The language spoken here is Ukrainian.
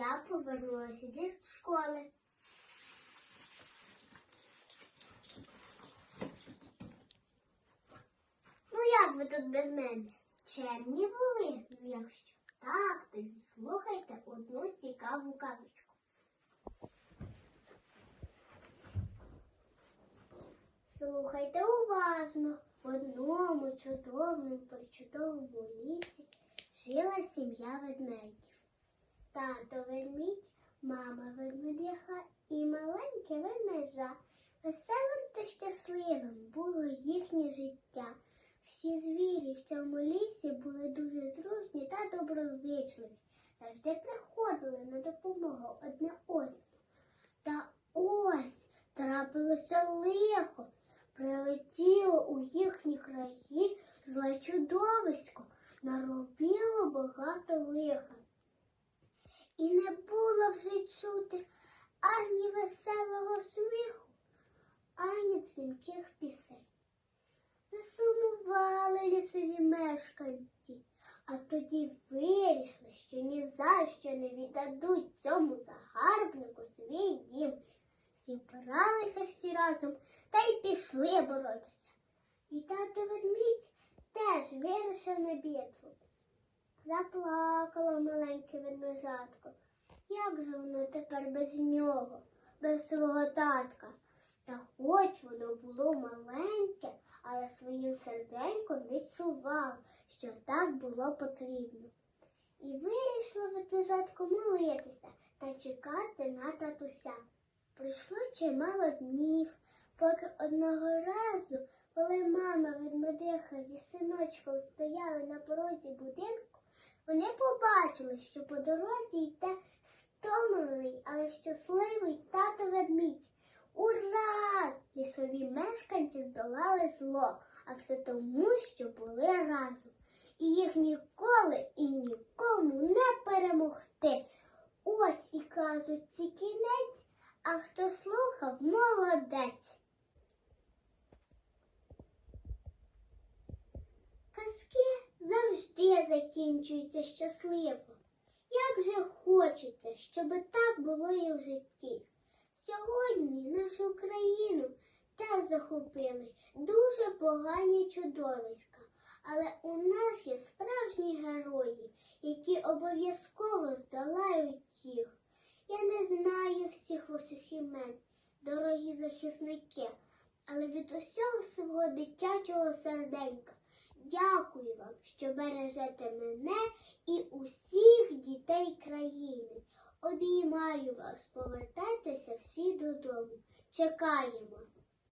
я повернулася зі школи. Ну, як ви тут без мене? Чемні були? Ну, якщо так, тоді слухайте одну цікаву казочку. Слухайте уважно. В одному чудовому причудовому лісі жила сім'я ведмедів. Тато ведмідь, мама ведмедиха і маленьке ведмежа. Веселим та щасливим було їхнє життя. Всі звірі в цьому лісі були дуже дружні та доброзичливі, завжди приходили на допомогу одне одному. Та ось трапилося лихо, прилетіло у їхні краї зле чудовисько, наробило багато лиха. І не було вже чути ані веселого сміху, ані дзвінких пісень. Засумували лісові мешканці, а тоді вирішили, що ні за що не віддадуть цьому загарбнику свій дім. Зібралися всі разом та й пішли боротися. І тато ведмідь теж вирушив на битву. Заплакало маленьке ведмежатко. Як же воно тепер без нього, без свого татка? Та хоч воно було маленьке, але своїм серденьком відчувало, що так було потрібно. І вирішило ведмежатко молитися та чекати на татуся. Пройшло чимало днів, поки одного разу, коли мама ведмедиха зі синочком стояли на порозі будинку, вони побачили, що по дорозі йде стомлений, але щасливий тато ведмідь. Ура! Лісові мешканці здолали зло, а все тому, що були разом. І їх ніколи і нікому не перемогти. Ось і кажуть ці кінець, а хто слухав, молодець. Завжди закінчуються щасливо. Як же хочеться, щоб так було і в житті. Сьогодні нашу країну теж захопили дуже погані чудовиська, але у нас є справжні герої, які обов'язково здолають їх. Я не знаю всіх ваших імен, дорогі захисники, але від усього свого дитячого серденька дякую вам, що бережете мене і усіх дітей країни. Обіймаю вас, повертайтеся всі додому. Чекаємо.